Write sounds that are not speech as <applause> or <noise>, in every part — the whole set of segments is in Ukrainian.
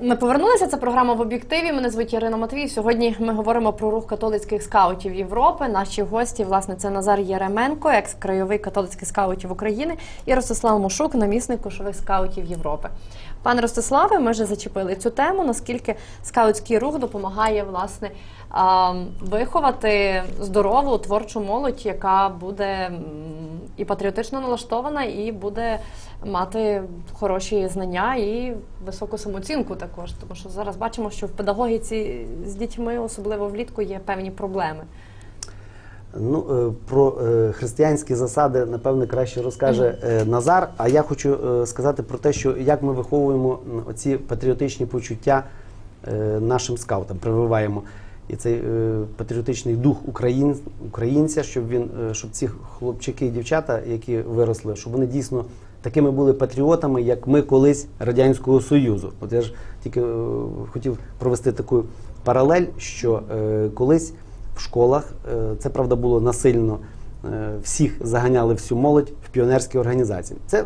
Ми повернулися. Це програма в об'єктиві. Мене звуть Ірина Матвій. Сьогодні ми говоримо про рух католицьких скаутів Європи. Наші гості, власне, це Назар Єременко, екс-краєвий католицьких скаутів України, і Ростислав Мушук, намісник кошових скаутів Європи. Пане Ростиславе, ми вже зачепили цю тему. Наскільки скаутський рух допомагає власне виховати здорову творчу молодь, яка буде і патріотично налаштована, і буде мати хороші знання і високу самооцінку також. Тому що зараз бачимо, що в педагогіці з дітьми, особливо влітку, є певні проблеми. Ну, е, про е, християнські засади, напевне, краще розкаже е, Назар. А я хочу сказати про те, що як ми виховуємо оці патріотичні почуття нашим скаутам, прививаємо. І цей патріотичний дух україн, українця, щоб він, щоб ці хлопчики і дівчата, які виросли, щоб вони дійсно такими були патріотами, як ми колись Радянського Союзу. От я ж тільки хотів провести таку паралель, що колись в школах. Е, Це правда було насильно. Е, Всіх заганяли всю молодь в піонерські організації. Це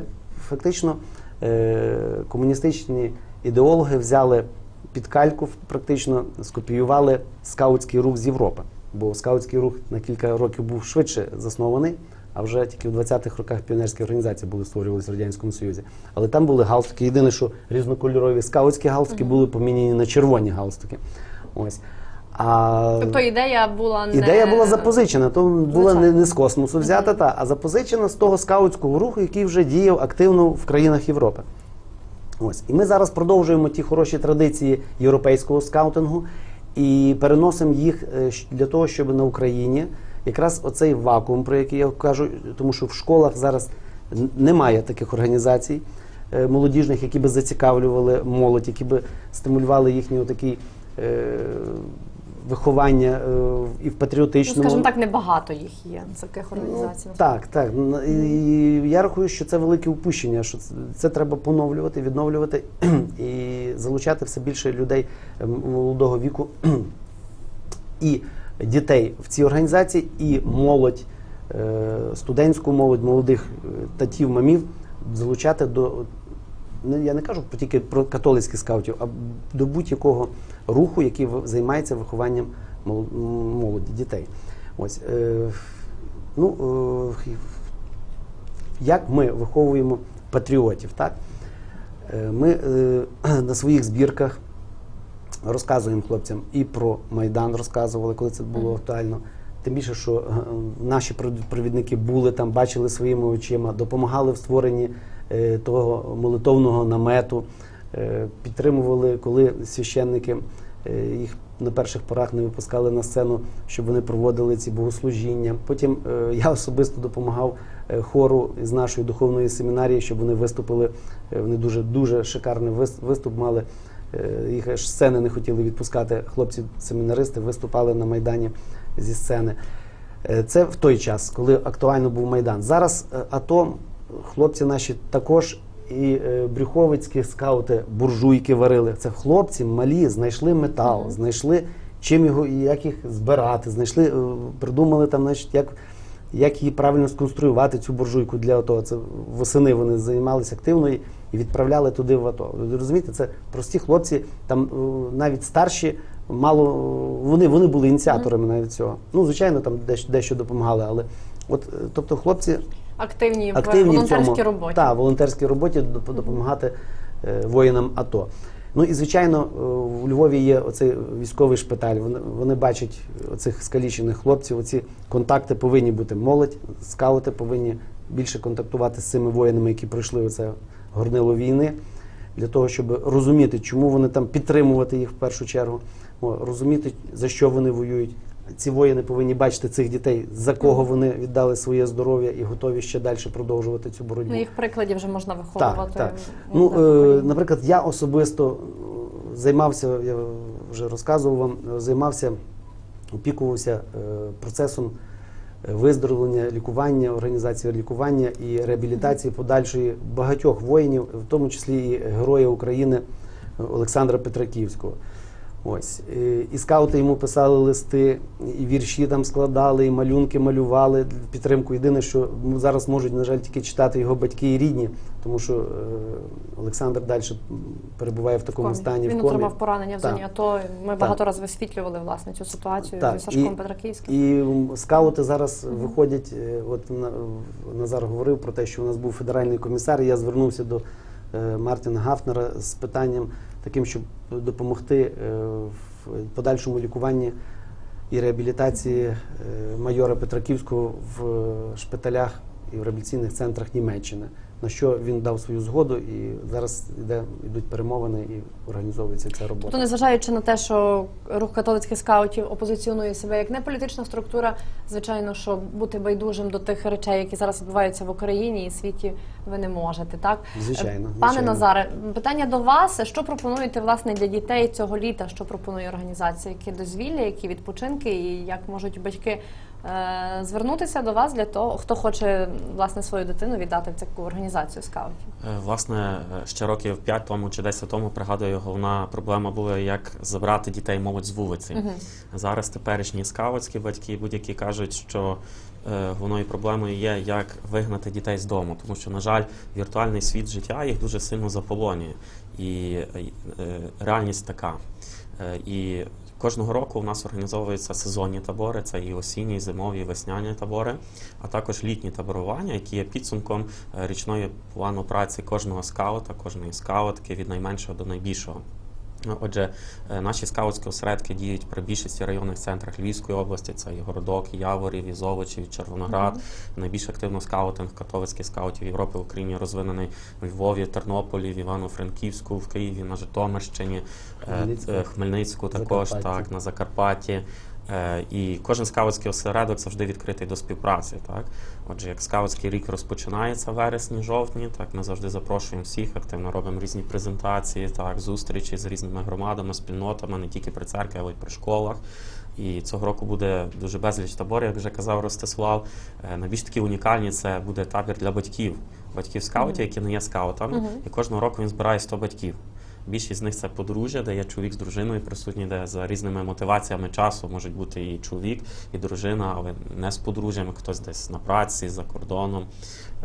фактично е, комуністичні ідеологи взяли під кальку, практично скопіювали скаутський рух з Європи. Бо скаутський рух на кілька років був швидше заснований, а вже тільки в 20-х роках піонерські організації були створювалися в Радянському Союзі. Але там були галстуки. Єдине, що різнокольорові скаутські галстуки були поміняні на червоні галстуки. Ось. А Тобто ідея була не Ідея була запозичена, то була не, не з космосу взята, та, а запозичена з того скаутського руху, який вже діяв активно в країнах Європи. Ось. І ми зараз продовжуємо ті хороші традиції європейського скаутингу і переносимо їх е, для того, щоб на Україні якраз оцей вакуум, про який я кажу, тому що в школах зараз немає таких організацій е, молодіжних, які би зацікавлювали молодь, які би стимулювали їхній такий. Виховання е, і в Ну, патріотичному. скажімо так, небагато їх є таких організацій. Ну, так, так. І я рахую, що це велике упущення, що це, це треба поновлювати, відновлювати <clears throat> і залучати все більше людей молодого віку <clears throat> і дітей в ці організації, і молодь, е, студентську молодь, молодих е, татів, мамів залучати до. Не, я не кажу тільки про католицьких скаутів, а до будь-якого руху, який займається вихованням молоді, дітей. Ось, е, ну, е, як ми виховуємо патріотів, так? Е, Ми <clears throat> на своїх збірках розказуємо хлопцям і про Майдан розказували, коли це було актуально. Тим більше, що наші пров- провідники були там, бачили своїми очима, допомагали в створенні того молитовного намету, підтримували, коли священники е, їх на перших порах не випускали на сцену, щоб вони проводили ці богослужіння. Потім е, я особисто допомагав е, хору з нашої духовної семінарії, щоб вони виступили. Е, Вони дуже дуже шикарний вис- виступ мали. Е, Їх аж сцени не хотіли відпускати. Хлопці-семінаристи виступали на Майдані зі сцени. Е, Це в той час, коли актуально був Майдан. Зараз е, АТО, хлопці наші також і е, брюховицькі скаути буржуйки варили. Це хлопці малі, знайшли метал, знайшли чим його і як їх збирати, знайшли, е, придумали там, значить, як, як її правильно сконструювати, цю буржуйку для АТО. Це восени вони займалися активно і і відправляли туди в АТО. Ви розумієте, це прості хлопці, там е, навіть старші, мало вони, вони були ініціаторами навіть цього. Ну, звичайно, там дещо, дещо допомагали, але от, тобто хлопці Активні, активні в в волонтерській цьому, роботі. Та, волонтерській роботі допомагати е, воїнам АТО. Ну і звичайно, е, у Львові є оцей військовий шпиталь. Вони, вони бачать оцих скалічених хлопців. Оці контакти повинні бути молодь, скаути повинні більше контактувати з цими воїнами, які пройшли оце горнило війни, для того, щоб розуміти, чому вони там підтримувати їх в першу чергу, розуміти, за що вони воюють. Ці воїни повинні бачити цих дітей, за кого вони віддали своє здоров'я і готові ще далі продовжувати цю боротьбу. Ну, їх прикладів вже можна виховувати. Так, так. Ну, е, наприклад, я особисто е, займався, я вже розказував вам, е, займався, опікувався е, процесом е, виздоровлення, лікування, організації лікування і реабілітації подальшої багатьох воїнів, в тому числі і Героя України Олександра Петраківського. Ось і- і скаути йому писали листи, і вірші там складали, і малюнки малювали в підтримку. Єдине, що зараз можуть, на жаль, тільки читати його батьки і рідні, тому що е, Олександр далі перебуває в такому Комі. стані. Він в комі. отримав поранення в Так. зоні АТО. Ми багато разів висвітлювали власне цю ситуацію Так, з Сашком і- Петраківським. І скаути зараз виходять. е, От на- Назар говорив про те, що у нас був федеральний комісар. і Я звернувся до е, Мартіна Гафнера з питанням таким, щоб допомогти е, в подальшому лікуванні і реабілітації е, майора Петраківського в е, шпиталях і в реабілітаційних центрах Німеччини. На що він дав свою згоду, і зараз йде, йдуть перемовини і організовується ця робота. Тобто, незважаючи на те, що рух католицьких скаутів опозиціонує себе як неполітична структура, звичайно, що бути байдужим до тих речей, які зараз відбуваються в Україні і світі, ви не можете. Так, Звичайно, Е, пане звичайно. Назаре, питання до вас: що пропонуєте власне для дітей цього літа? Що пропонує організація? Які дозвілля, які відпочинки, і як можуть батьки е, звернутися до вас для того, хто хоче власне свою дитину віддати в таку організацію скаутів? Е, Власне, е, ще років 5 тому чи 10 тому, пригадую, головна проблема була, як забрати дітей молодь з вулиці. Зараз теперішні скаутські батьки будь-які кажуть, що е, головною проблемою є, як вигнати дітей з дому, тому що, на жаль, віртуальний світ життя їх дуже сильно заполонює. І е, е, реальність така. Е, і Кожного року у нас організовуються сезонні табори, це і осінні, і зимові, і весняні табори, а також літні таборування, які є підсумком річної плану праці кожного скаута, кожної скаутки від найменшого до найбільшого. Ну, Отже, е, наші скаутські осередки діють при більшості районних центрах Львівської області. Це і Городок, і Яворів, і Золочів, і Червоноград. Найбільш активно скаутинг католицьких скаутів Європи в Україні розвинений в Львові, Тернополі, в Івано-Франківську, в Києві, на Житомирщині, е, Хмельницьку. е, Хмельницьку також, Закарпатті. так, на Закарпатті. Е, І кожен скаутський осередок завжди відкритий до співпраці. Так? Отже, як скаутський рік розпочинається в вересні, жовтні, так ми завжди запрошуємо всіх, активно робимо різні презентації, так, зустрічі з різними громадами, спільнотами, не тільки при церкві, але й при школах. І цього року буде дуже безліч таборів, як вже казав Ростислав. Е, Найбільш такі унікальні це буде табір для батьків, батьків скаутів, які не є скаутами. І кожного року він збирає 100 батьків. Більшість з них це подружжя, де є чоловік з дружиною присутні, де за різними мотиваціями часу можуть бути і чоловік, і дружина, але не з подружжями, хтось десь на праці, за кордоном.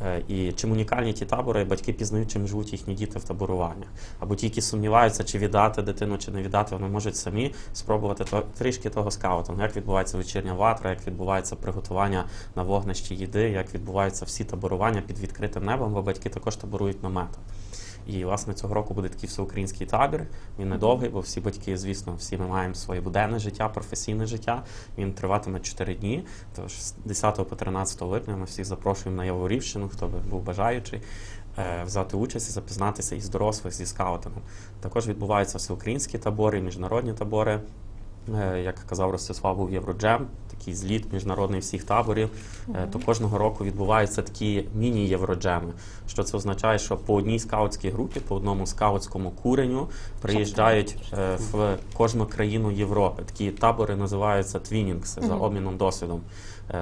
Е, І чим унікальні ті табори, батьки пізнають, чим живуть їхні діти в таборуваннях. Або ті, які сумніваються, чи віддати дитину, чи не віддати, вони можуть самі спробувати трішки того скаутингу, як відбувається вечірня ватра, як відбувається приготування на вогнищі їди, як відбуваються всі таборування під відкритим небом, бо батьки також таборують наметом. І власне цього року буде такий всеукраїнський табір. Він недовгий, бо всі батьки, звісно, всі ми маємо своє буденне життя, професійне життя. Він триватиме 4 дні. Тож з 10 по 13 липня ми всіх запрошуємо на Яворівщину, хто би був бажаючий. е, Взяти участь і запізнатися із дорослих зі скаутингом. Також відбуваються всеукраїнські табори, міжнародні табори. Е, Як казав Ростислав, був Євроджем, такий зліт міжнародний всіх таборів. Е, То кожного року відбуваються такі міні-євроджеми. Що це означає, що по одній скаутській групі, по одному скаутському куренню приїжджають е, в кожну країну Європи. Такі табори називаються твінінгси за обміном досвідом.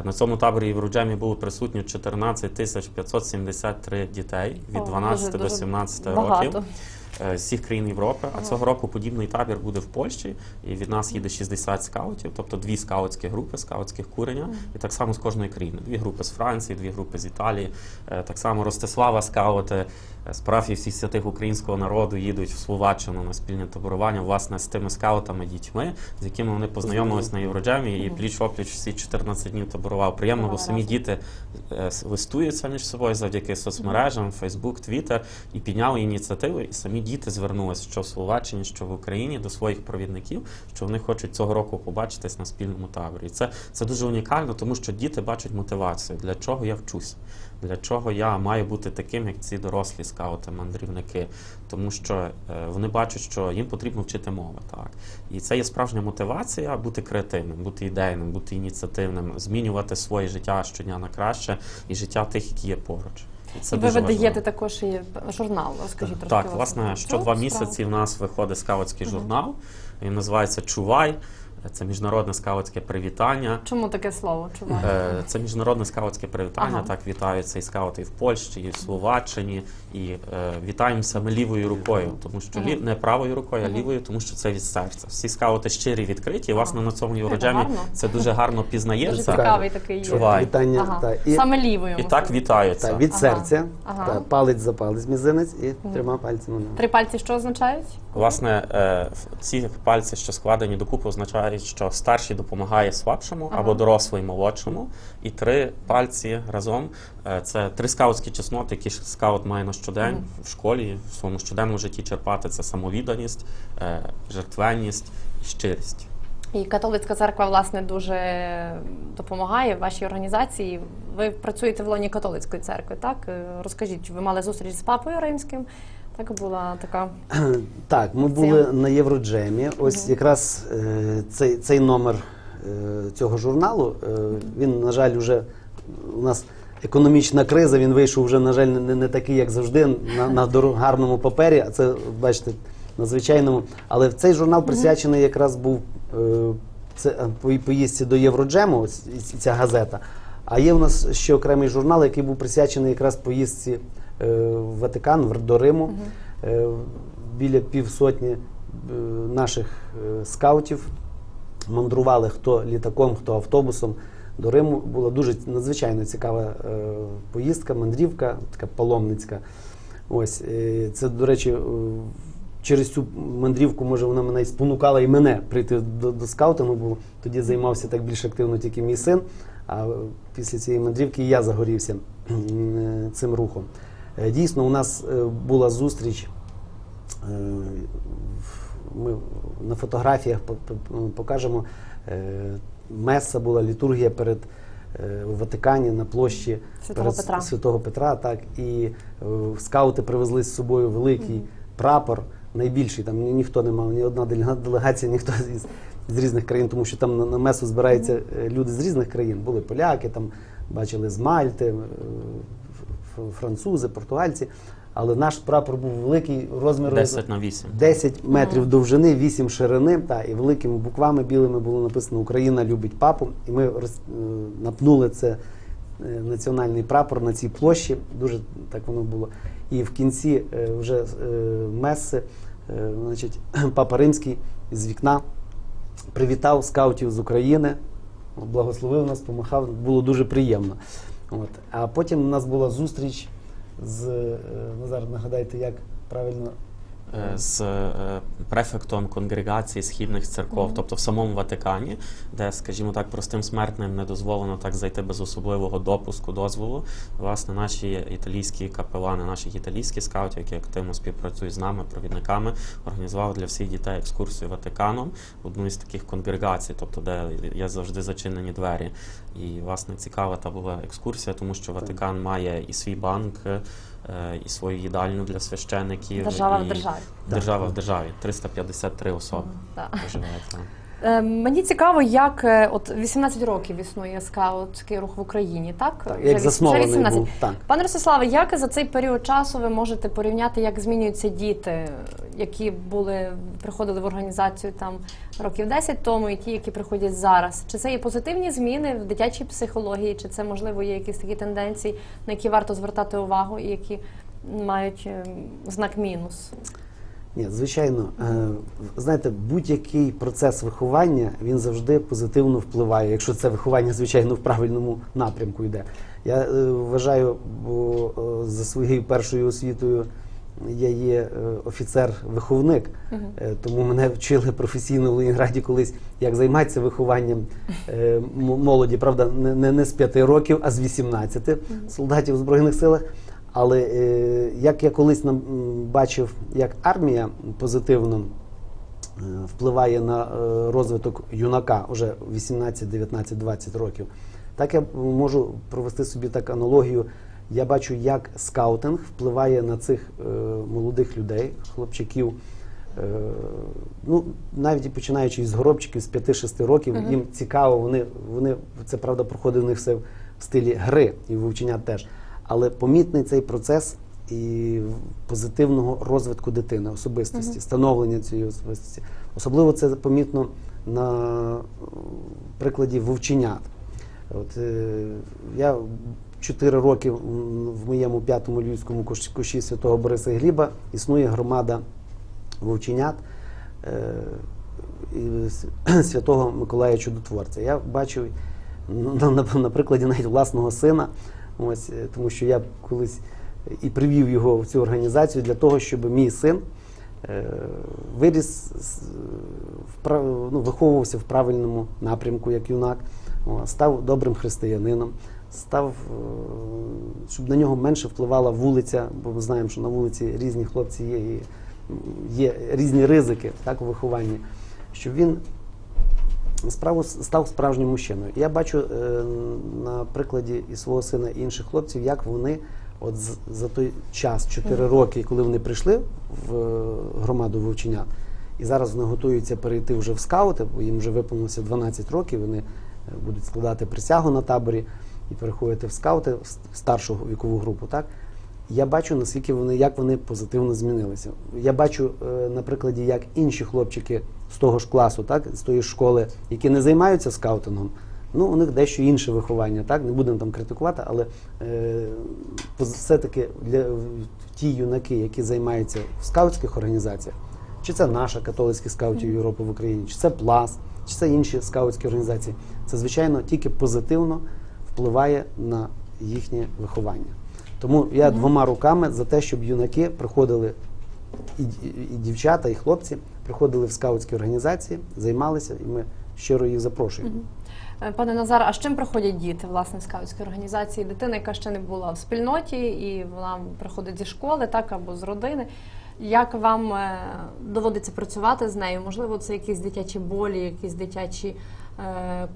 На цьому таборі Євроджемі було присутні 14 тисяч 573 дітей від О, 12 дуже- до дуже 17 багато. років е, з всіх країн Європи. А цього року подібний табір буде в Польщі, і від нас їде 60 скаутів, тобто дві скаутські групи, скаутських куреня, і так само з кожної країни. Дві групи з Франції, дві групи з Італії. Е, Так само Ростислава скаути е, з парафії всіх святих українського народу їдуть в Словаччину на спільне таборування, власне, з тими скаутами дітьми, з якими вони познайомились на Євроджемі, і пліч опліч всі 14 днів таборував. Приємно, бо самі діти е, листуються між собою завдяки соцмережам, Фейсбук, Твіттер, і підняли ініціативу, і самі діти звернулися що в Словаччині, що в Україні до своїх провідників, що вони хочуть цього року побачитись на спільному таборі. І це, це дуже унікально, тому що діти бачать мотивацію, для чого я вчусь, для чого я маю бути таким, як ці дорослі скаути, мандрівники. Тому що е, вони бачать, що їм потрібно вчити мови. Так. І це є справжня мотивація бути креативним, бути ідейним, бути ініціативним, змінювати своє життя щодня на краще і життя тих, які є поруч. Це І ви видаєте також і журнал. Розкажіть трошки. Так, власне, власне, що два місяці в нас виходить скаутський журнал. Він називається Чувай. Це міжнародне скаутське привітання. Чому таке слово? Чому? Е, Це міжнародне скаутське привітання. Ага. Так вітаються і скаути в Польщі, і в Словаччині. І е, вітаємося ми лівою рукою, тому що лі... не правою рукою, а лівою, тому що це від серця. Всі скаути щирі відкриті. І, власне, на цьому Євроджемі гарно. це дуже гарно Дуже пізнається. цікавий такий є. Чувай. Вітання Ага. та, і, Саме лівою. І так вітаються. та, від Ага. серця, Ага. та, палець за палець мізинець і трьома пальцями. Три пальці що означають? Власне, е, ці пальці, що складені докупи, означають, що старший допомагає слабшому Ага. або дорослий молодшому. І три пальці разом е, це три скаутські чесноти, які скаут має на щодень в школі, в своєму щоденному житті черпати. Це самовідданість, е, жертвенність і щирість. І католицька церква власне дуже допомагає вашій організації. Ви працюєте в лоні католицької церкви, так? Е, Розкажіть, ви мали зустріч з папою римським? Так була така. <clears throat> Так, ми були на Євроджемі. Ось якраз е, цей, цей номер е, цього журналу, е, він, на жаль, вже у нас економічна криза, він вийшов вже, на жаль, не, не такий, як завжди, на, на <laughs> гарному папері, а це, бачите, на звичайному. Але цей журнал присвячений якраз був е, це, по- поїздці до Євроджему, ось ця газета. А є у нас ще окремий журнал, який був присвячений якраз поїздці Ватикан, в- до Риму. Е, біля півсотні е, наших е, скаутів мандрували хто літаком, хто автобусом до Риму. Була дуже надзвичайно цікава е, поїздка, мандрівка, така паломницька. Ось е, це, до речі, е, через цю мандрівку, може, вона мене й спонукала і мене прийти до, до скаутингу, бо тоді займався так більш активно тільки мій син. А е, після цієї мандрівки і я загорівся е, цим рухом. Е, Дійсно, у нас е, була зустріч. е, Ми на фотографіях по- покажемо. Меса була літургія перед в Ватикані на площі Святого перед Петра. Святого Петра. Так, і скаути привезли з собою великий прапор, найбільший. Там ніхто не мав, ні одна делегація, ніхто з, з різних країн, тому що там на, на месу збираються е, люди з різних країн. Були поляки, там бачили з Мальти, французи, португальці. Але наш прапор був великий розміром 10 на 8. 10 метрів довжини, 8 ширини, та, і великими буквами білими було написано Україна любить папу. І ми роз, е, напнули це е, національний прапор на цій площі. Дуже так воно було. І в кінці е, вже меси, е, значить, <clears throat> папа Римський з вікна привітав скаутів з України, благословив нас, помахав. Було дуже приємно. От. А потім у нас була зустріч з е, Назар, нагадайте, як правильно з е, префектом конгрегації східних церков, тобто в самому Ватикані, де, скажімо так, простим смертним не дозволено так зайти без особливого допуску, дозволу. Власне, наші італійські капелани, наші італійські скаути, які активно співпрацюють з нами, провідниками, організували для всіх дітей екскурсію Ватиканом, одну із таких конгрегацій, тобто де є завжди зачинені двері. І власне цікава та була екскурсія, тому що Ватикан має і свій банк. Е, І свою їдальню для священиків. Держава в державі. Держава в державі. 353 особи Так. проживають там. Е, Мені цікаво, як е, от 18 років існує скаутський рух в Україні, так? Так, як заснований вже 18. був, так. Пане Ростиславе, як за цей період часу ви можете порівняти, як змінюються діти, які були приходили в організацію там років 10 тому, і ті, які приходять зараз? Чи це є позитивні зміни в дитячій психології, чи це можливо є якісь такі тенденції, на які варто звертати увагу і які мають е, знак мінус? Ні, звичайно, е, знаєте, будь-який процес виховання він завжди позитивно впливає, якщо це виховання, звичайно, в правильному напрямку йде. Я е, вважаю, бо е, за своєю першою освітою я є офіцер-виховник, тому мене вчили професійно в Ленінграді колись, як займатися вихованням молоді, правда, не, з 5 років, а з 18 солдатів в Збройних силах. Але е, як я колись нам бачив, як армія позитивно е, впливає на е, розвиток юнака уже 18, 19, 20 років, так я можу провести собі так аналогію. Я бачу, як скаутинг впливає на цих е, молодих людей, хлопчаків. Е, ну, навіть починаючи з горобчиків з 5-6 років, їм цікаво, вони, вони це правда проходить у них все в стилі гри і вивчення теж. Але помітний цей процес і позитивного розвитку дитини, особистості, становлення цієї особистості. Особливо це помітно на е, прикладі вовченят. От, е, я 4 роки в моєму п'ятому львівському коші святого Бориса Гліба існує громада вовченят е, <clears throat> святого Миколая Чудотворця. Я бачив ну, на, на, на прикладі навіть власного сина, ось, е, тому що я колись і привів його в цю організацію для того, щоб мій син е, виріс, ну, виховувався в правильному напрямку як юнак, став добрим християнином, став, е, щоб на нього менше впливала вулиця, бо ми знаємо, що на вулиці різні хлопці є, і є різні ризики так, у вихованні, щоб він справу став справжнім мужчиною. Я бачу е, на прикладі і свого сина і інших хлопців, як вони от за той час, 4 роки, коли вони прийшли в е, громаду вовченят, і зараз вони готуються перейти вже в скаути, бо їм вже виповнилося 12 років, вони е, будуть складати присягу на таборі і переходити в скаути в в старшу вікову групу. Так? Я бачу, наскільки вони, як вони позитивно змінилися. Я бачу е, на прикладі, як інші хлопчики з того ж класу, так, з тої школи, які не займаються скаутингом, ну, у них дещо інше виховання, так, не будемо там критикувати, але е, все-таки для ті юнаки, які займаються в скаутських організаціях, чи це наша католицькі скаутів Європи в Україні, чи це Плас, чи це інші скаутські організації, це звичайно тільки позитивно впливає на їхнє виховання. Тому я двома руками за те, щоб юнаки приходили і, і, дівчата, і хлопці приходили в скаутські організації, займалися, і ми щиро їх запрошуємо. Е, Пане Назар, а з чим приходять діти власне в скаутській організації? Дитина, яка ще не була в спільноті, і вона приходить зі школи, так або з родини. Як вам е, доводиться працювати з нею? Можливо, це якісь дитячі болі, якісь дитячі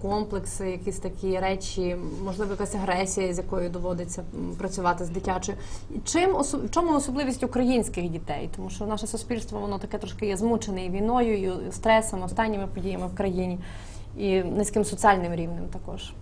комплекси, якісь такі речі, можливо, якась агресія, з якою доводиться працювати з дитячою. Чим в чому особливість українських дітей? Тому що наше суспільство воно таке трошки є змучене і війною, і стресом, останніми подіями в країні і низьким соціальним рівнем також.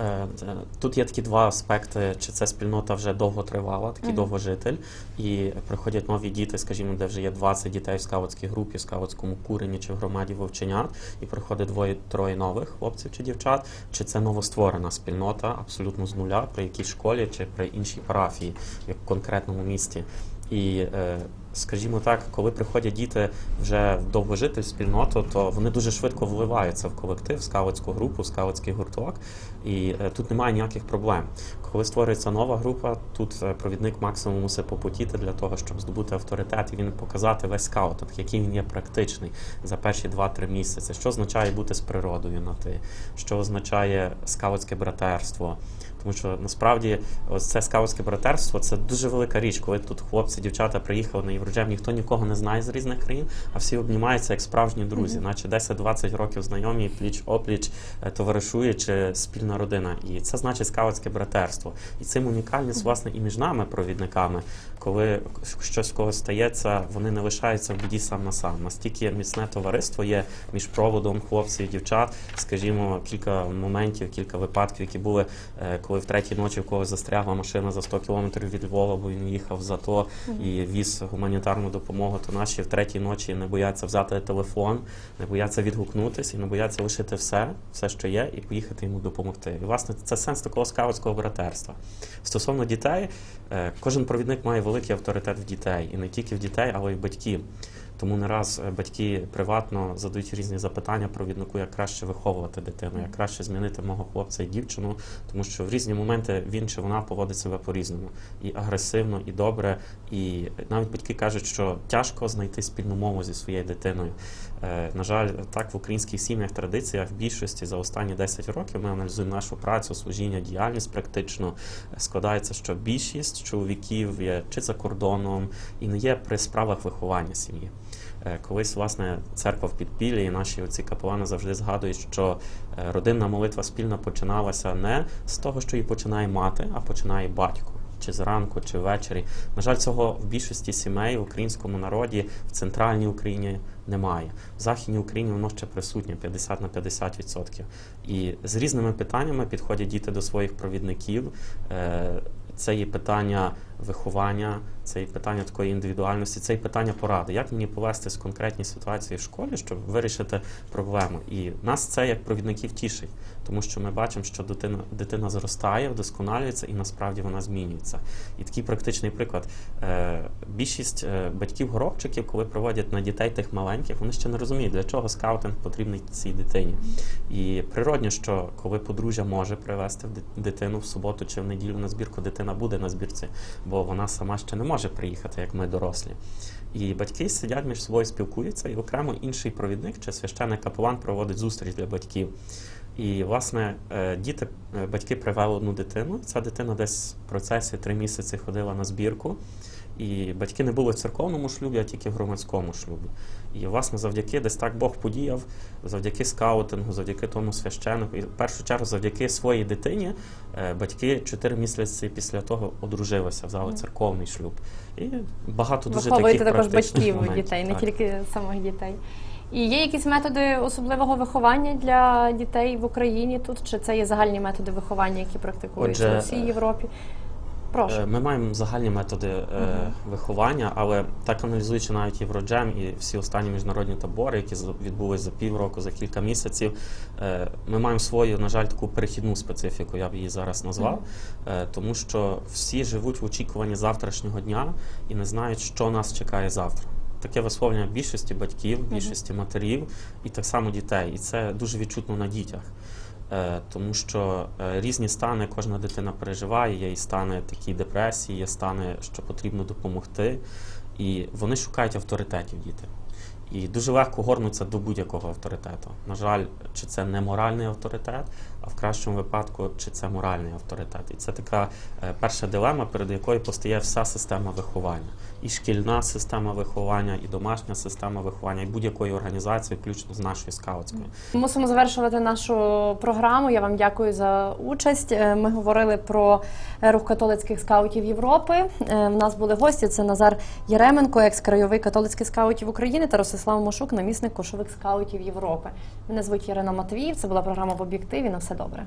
Е, е, Тут є такі два аспекти: чи це спільнота вже довго тривала, такий Мгм. довгожитель, і приходять нові діти, скажімо, де вже є 20 дітей в скаутській групі, в скаутському курені чи в громаді вовченят, і приходить двоє-троє нових хлопців чи дівчат, чи це новостворена спільнота абсолютно з нуля при якійсь школі чи при іншій парафії, як в конкретному місті. І е, скажімо так, коли приходять діти вже в спільноту, то вони дуже швидко вливаються в колектив, в скаутську групу, в скаутський гурток, і е, тут немає ніяких проблем. Коли створюється нова група, тут е, провідник максимум мусить попотіти для того, щоб здобути авторитет і він показати весь скаутинг, який він є практичний за перші 2-3 місяці. Що означає бути з природою на ти, що означає скаутське братерство. Тому що насправді ось це скаутське братерство це дуже велика річ, коли тут хлопці, дівчата приїхали на Євроджем, ніхто нікого не знає з різних країн, а всі обнімаються як справжні друзі, наче 10-20 років знайомі, пліч опліч, е, товаришуючи спільна родина. І це значить скаутське братерство. І цим унікальність, власне, і між нами, провідниками, коли щось в когось стається, вони не лишаються в біді сам на сам. Настільки міцне товариство є між проводом хлопців і дівчат. Скажімо, кілька моментів, кілька випадків, які були, е, коли в третій ночі в когось застрягла машина за 100 кілометрів від Львова, бо він їхав за то і віз гуманітарну допомогу. То наші в третій ночі не бояться взяти телефон, не бояться відгукнутися і не бояться лишити все, все, що є, і поїхати йому допомогти. І власне це сенс такого скаутського братерства. Стосовно дітей, е, кожен провідник має великий авторитет в дітей, і не тільки в дітей, але й в батьків. Тому не раз е, батьки приватно задають різні запитання провіднику, як краще виховувати дитину, як краще змінити мого хлопця і дівчину, тому що в різні моменти він чи вона поводить себе по-різному і агресивно, і добре. І навіть батьки кажуть, що тяжко знайти спільну мову зі своєю дитиною. Е, На жаль, так в українських сім'ях традиція в більшості за останні 10 років ми аналізуємо нашу працю, служіння, діяльність практично складається, що більшість чоловіків є чи за кордоном і не є при справах виховання сім'ї. Е, Колись, власне, церква в підпіллі, і наші оці капелани завжди згадують, що е, родинна молитва спільна починалася не з того, що її починає мати, а починає батько. Чи зранку, чи ввечері. На жаль, цього в більшості сімей в українському народі в центральній Україні немає. В Західній Україні воно ще присутнє 50 на 50%. І з різними питаннями підходять діти до своїх провідників. Е, Це є питання виховання, це і питання такої індивідуальності, це і питання поради. Як мені повестись в конкретній ситуації в школі, щоб вирішити проблему? І нас це як провідників тішить, тому що ми бачимо, що дитина, дитина зростає, вдосконалюється і насправді вона змінюється. І такий практичний приклад. Е, більшість е, батьків-горобчиків, коли проводять на дітей тих маленьких, вони ще не розуміють, для чого скаутинг потрібний цій дитині. І природньо, що коли подружжя може привезти дитину в суботу чи в неділю на збірку, дитина буде на збірці, бо вона сама ще не може приїхати, як ми дорослі. І батьки сидять між собою, спілкуються, і окремо інший провідник чи священник капелан проводить зустріч для батьків. І, власне, е, діти, е, батьки привели одну дитину. Ця дитина десь в процесі три місяці ходила на збірку. І батьки не були в церковному шлюбі, а тільки в громадському шлюбі. І, власне, завдяки десь так Бог подіяв, завдяки скаутингу, завдяки тому священнику, і в першу чергу завдяки своїй дитині, е, батьки чотири місяці після того одружилися, взяли церковний шлюб. І багато дуже Виховуєте таких також батьків моментів. дітей, не Так. тільки самих дітей. І є якісь методи особливого виховання для дітей в Україні тут? Чи це є загальні методи виховання, які практикуються Отже, у всій Європі? Прошу. Е, Ми маємо загальні методи е, виховання, але так аналізуючи навіть Євроджем і всі останні міжнародні табори, які відбулись за півроку, за кілька місяців, е, ми маємо свою, на жаль, таку перехідну специфіку, я б її зараз назвав, е, тому що всі живуть в очікуванні завтрашнього дня і не знають, що нас чекає завтра. Таке висловлення більшості батьків, більшості матерів і так само дітей. І це дуже відчутно на дітях. Е, Тому що е, різні стани кожна дитина переживає, є і стани такі депресії, є стани, що потрібно допомогти. І вони шукають авторитетів діти. І дуже легко горнуться до будь-якого авторитету. На жаль, чи це не моральний авторитет, а в кращому випадку, чи це моральний авторитет. І це така е, перша дилема, перед якою постає вся система виховання. І шкільна система виховання, і домашня система виховання, і будь-якої організації, включно з нашою скаутською. Мусимо завершувати нашу програму. Я вам дякую за участь. Е, Ми говорили про рух католицьких скаутів Європи. Е, В нас були гості. Це Назар Єременко, екс-краєвий католицьких скаутів України та Ростислав Мошук, намісник кошових скаутів Європи. Мене звуть Ірина Матвіїв. Це була програма в об'єктиві. На все добре.